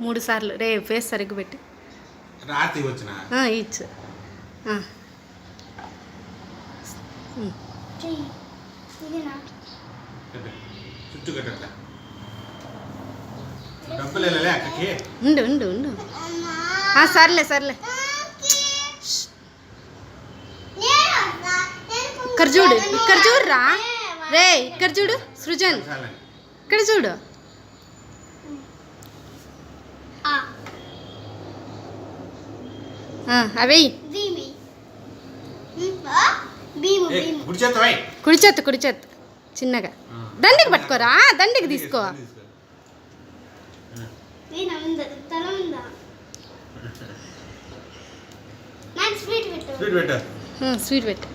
మూడు సార్లు. రే ఫేస్ సరిగ్గా పెట్టి. రాత్రి వచ్చిన ఆ, ఇచ్చు. ఉండు ఉండు ఉండు. సర్లే సర్లే. ఇక్కడ చూడు ఇక్కడ చూడురా. రే ఇక్కడ చూడు సృజన్. ఇక్కడ చూడు. అవే భీమి భీము ఏ, భీము గుడి చేస్తావా కుడి చేత్త కుడి చేత్త చిన్నగా దండికి పట్టుకోరా దండికి తీసుకో వీణ ఉందా తల ఉందా నాకు స్వీట్ పెట్టు స్వీట్ పెట్టు ఆ, స్వీట్ పెట్టు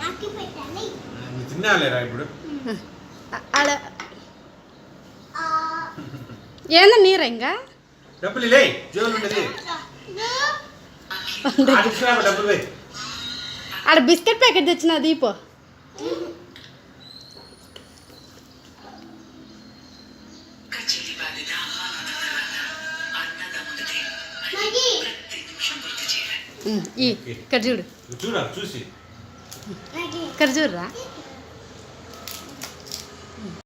నాకు పెట్టాలి నువ్వు తినాలేరా ఇప్పుడు ఆ, ఆడ ఏందా నీరా ఇంకా డబ్బులు లే జోలు ఉండేది. డబ్బులు ఆడ బిస్కెట్ ప్యాకెట్ తెచ్చిన దీపో. మగి ఉమ్, ఈ ఇక్కడ చూడు. చూసి. ఇక్కడ చూడురా?